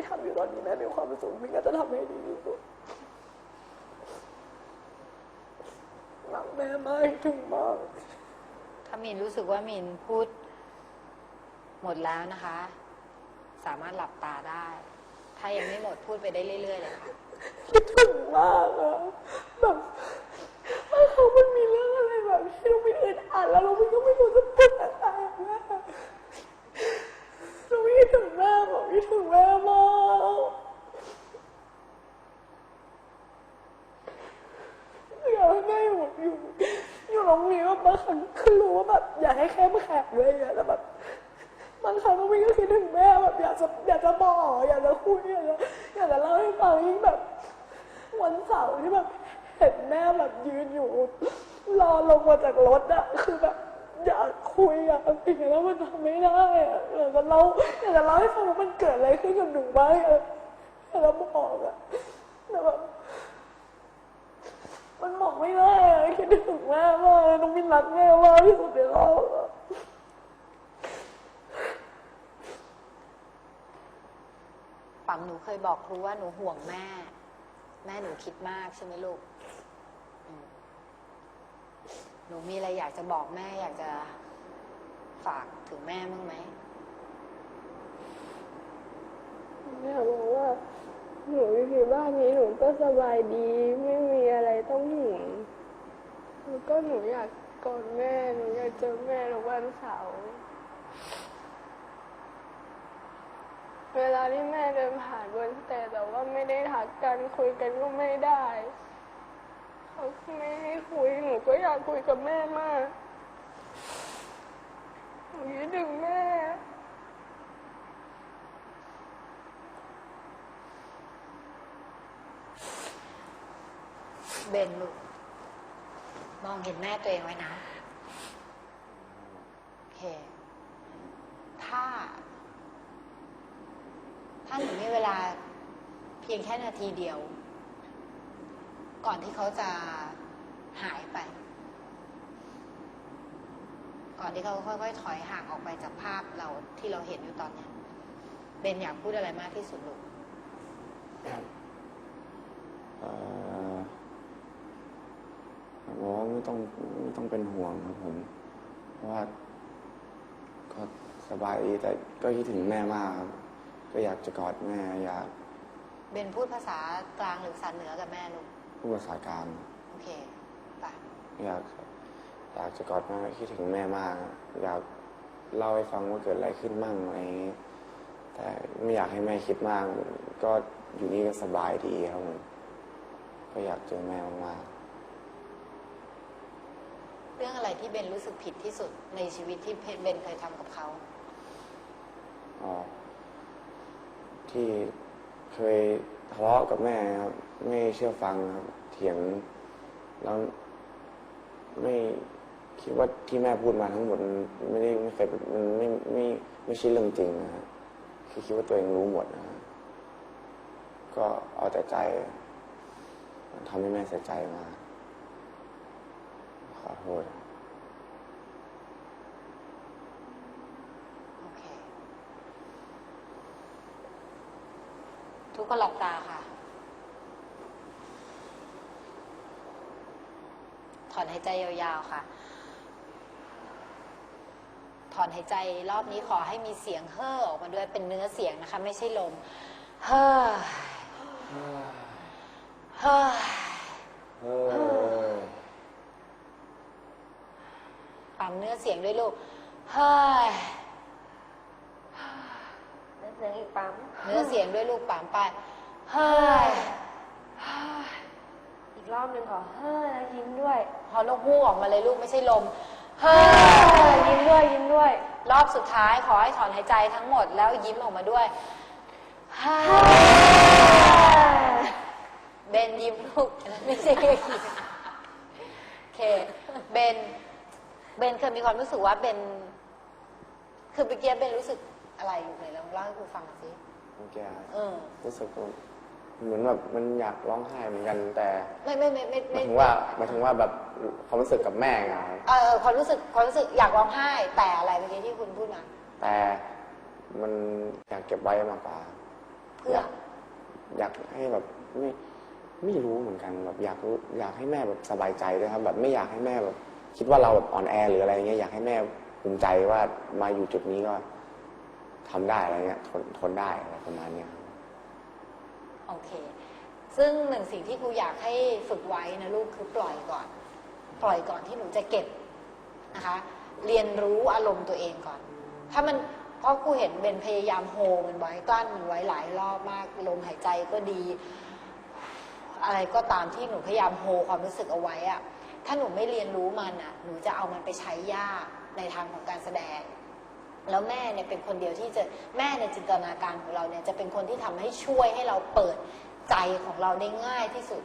ที่ทำอยู่ตอนนี้แม่มีความสุขมินก็จะทำให้ดีที่สุดรักแม่มากคิดถึงมาก ถ้ามินรู้สึกว่ามินพูดหมดแล้วนะคะ สามารถหลับตาได้ ถ้ายังไม่หมดพูดไปได้เรื่อยๆเลยค่ะคิดถึงมากอะแบบบางครั้งมันมีเรื่องอะไรแบบที่เราไม่อึดอัดแล้วเราก็ไม่รู้จะพูดอะไรอะแม่เราคิดถึงแม่แบบคิดถึงแม่มากอยากให้แม่อยู่อยู่อยู่ตรงนี้แบบบางครั้งคือรู้ว่าแบบอยากให้แค่มแขกเลยอะแต่แบบบางครั้งก็วิ่งก็คิดถึงแม่แบบอยากจะอยากจะบอกอยากจะคุยอยากจะอยากจะเล่าให้ฟังยิ่งแบบ วันเสาร์ที่แบบเห็นแม่แบบยืนอยู่ รอลงมาจากรถอะคือแบบอยากคุยอยากอะไรอย่างเงี้ยแล้วมันทำไม่ได้อะอยากจะเล่าอยากจะเล่าให้ฟังว่ามันเกิดอะไรขึ้นกับหนูบ้างอะอยากจะบอกอะแต่แบบมันบอกไม่ได้อะคิดถึงแม่มากน้องมินรักแม่มากที่สุดในโลกปังหนูเคยบอกครูว่าหนูห่วงแม่ แม่หนูคิดมากใช่ไหมลูก หนูมีอะไรอยากจะบอกแม่ อยากจะฝากถึงแม่บ้งไหมแม่บอกว่าหนูอยู่บ้านนี้หนูก็สบายดี ไม่มีอะไรต้องห่วงแล้วก็หนูอยาก กอดแม่หนูอยากเจอแม่ทุกวันเสาร์เวลาที่แม่เดินผ่านบนแต่แต่ว่าไม่ได้ทักกันคุยกันก็ไม่ได้เขาไม่ให้คุยหนูก็อยากคุยกับแม่มากหนูคิดถึงแม่เบนลูก มองเห็นแม่ตัวเองไว้นะโอเค ถ้า ถ้าหนูมีเวลาเพียงแค่นาทีเดียว ก่อนที่เขาจะหายไป ก่อนที่เขาค่อยๆถอยห่างออกไปจากภาพเราที่เราเห็นอยู่ตอนนี้เบนอยากพูดอะไรมากที่สุดลูก เอ่อบอกว่าไม่ต้องไม่ต้องเป็นห่วงครับผม เพราะว่าก็สบายดีแต่ก็คิดถึงแม่มากครับก็อยากจะกอดแม่อยากเบนพูดภาษากลางหรือภาษาเหนือกับแม่ลูก พูดภาษากลางโอเคไปอยากอยากจะกอดแม่คิดถึงแม่มากอยากเล่าให้ฟังว่าเกิดอะไรขึ้นมั่งอะไรอย่างนี้แต่ไม่อยากให้แม่คิดมาก ก็อยู่นี่ก็สบายดีครับผมก็อยากเจอแม่มาก เรื่องอะไรที่เบนรู้สึกผิดที่สุดในชีวิตที่เบนเคยทำกับเขาอ๋อที่เคยทะเลาะกับแม่ครับไม่เชื่อฟังครับเถียงแล้วไม่คิดว่าที่แม่พูดมาทั้งหมดมันไม่ได้ไม่เคยมันไม่ไม่ไม่ใช่เรื่องจริงนะฮะคือคิดว่าตัวเองรู้หมดนะฮะก็เอาแต่ใจทำให้แม่เสียใจมาก ขอโทษ โอเค ทุกคนหลับตาค่ะ ถอนหายใจยาวๆค่ะ ถอนหายใจรอบนี้ขอให้มีเสียงเฮ่อออกมาด้วยเป็นเนื้อเสียงนะคะ ไม่ใช่ลม เฮ่อเฮ่อเออ ปั๊มเนื้อเสียงด้วยลูก เฮ้ยแล้วเสียงอีกปั๊มเนื้อเสียงด้วยลูกปั๊มไป เฮ้ย อีกรอบหนึ่งขอเฮ้ยแล้วยิ้มด้วย พอนกฮูกออกมาเลยลูกไม่ใช่ลม เฮ้ย ยิ้มด้วยยิ้มด้วย รอบสุดท้ายขอให้ถอนหายใจทั้งหมดแล้วยิ้มออกมาด้วยเฮ้ยเบนยิ้มลูกไม่ใช่แค่ยิ้มโอเค เบน เบนเคยมีความรู้สึกว่าเบนคือเมื่อกี้เบนรู้สึกอะไรอยู่ไหนลองเล่าให้ครูฟังหน่อยสิเมื่อกี้เออ รู้สึกว่าเหมือนแบบมันอยากร้องไห้เหมือนกันแต่ไม่ไม่ไม่ไม่หมาไม่ยถึงว่าหมายถึงว่าแบบความรู้สึกกับแม่ไงครับเออความรู้สึกความรู้สึกอยากร้องไห้แต่อะไรเมื่อกี้ที่คุณพูดมาแต่มันอยากเก็บไว้มากกว่าเพื่ออยากให้แบบไม่ไม่รู้เหมือนกันแบบอยากรู้อยากให้แม่แบบสบายใจด้วยครับ แบบไม่อยากให้แม่แบบ คิดว่าเราแบบอ่อนแอหรืออะไรเงี้ยอยากให้แม่ภูมิใจว่ามาอยู่จุดนี้ก็ทำได้อะไรเงี้ยทนทนได้อะไรประมาณเนี้ยครับโอเค ซึ่งหนึ่งสิ่งที่ครูอยากให้ฝึกไว้นะลูกคือปล่อยก่อน ปล่อยก่อนที่หนูจะเก็บนะคะ เรียนรู้อารมณ์ตัวเองก่อน ถ้ามันเพราะครูเห็นเบนพยายามโฮมันไว้กลั้นมันไว้หลายรอบมากลมหายใจก็ดี อะไรก็ตามที่หนูพยายามโฮความรู้สึกเอาไว้อะ ถ้าหนูไม่เรียนรู้มันอะ หนูจะเอามันไปใช้ยากในทางของการแสดง แล้วแม่เนี่ยเป็นคนเดียวที่จะแม่ในจินตนาการของเราเนี่ยจะเป็นคนที่ทำให้ช่วยให้เราเปิดใจของเราได้ง่ายที่สุด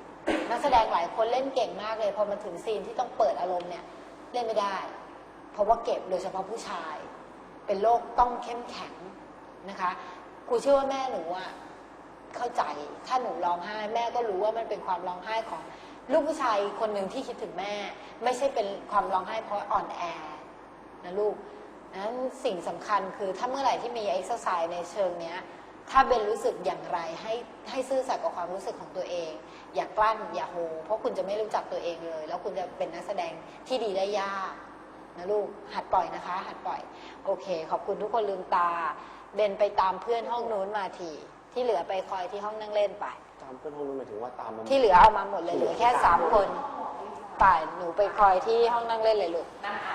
นักแสดงหลายคนเล่นเก่งมากเลย พอมาถึงซีนที่ต้องเปิดอารมณ์เนี่ยเล่นไม่ได้ เพราะว่าเก็บโดยเฉพาะผู้ชาย เป็นโรคต้องเข้มแข็งนะคะครูเชื่อว่าแม่หนูอะเข้าใจถ้าหนูร้องไห้ แม่ก็รู้ว่ามันเป็นความร้องไห้ของ ลูกผู้ชายคนหนึ่งที่คิดถึงแม่ ไม่ใช่เป็นความร้องไห้เพราะอ่อนแอนะลูกนั้นสิ่งสำคัญคือถ้าเมื่อไหร่ที่มีเอ็กซ์ไซส์ในเชิงเนี้ย ถ้าเบนรู้สึกอย่างไรให้ให้ซื่อสัตย์กับความรู้สึกของตัวเอง อย่ากลั้นอย่าโฮเพราะคุณจะไม่รู้จักตัวเองเลย แล้วคุณจะเป็นนักแสดงที่ดีได้ยากนะลูกหัดปล่อยนะคะ หัดปล่อย โอเค ขอบคุณทุกคนลืมตา เบนไปตามเพื่อนห้องนู้นมาทีที่เหลือไปคอยที่ห้องนั่งเล่นไปามเพื่อนห้องนู้นหมายถึงว่าตามมาที่เหลือเอามาหมดเลยเหลือแค่สามคนป่านหนูไปคอยที่ห้องนั่งเล่นเลยลูกนั่งอ่าน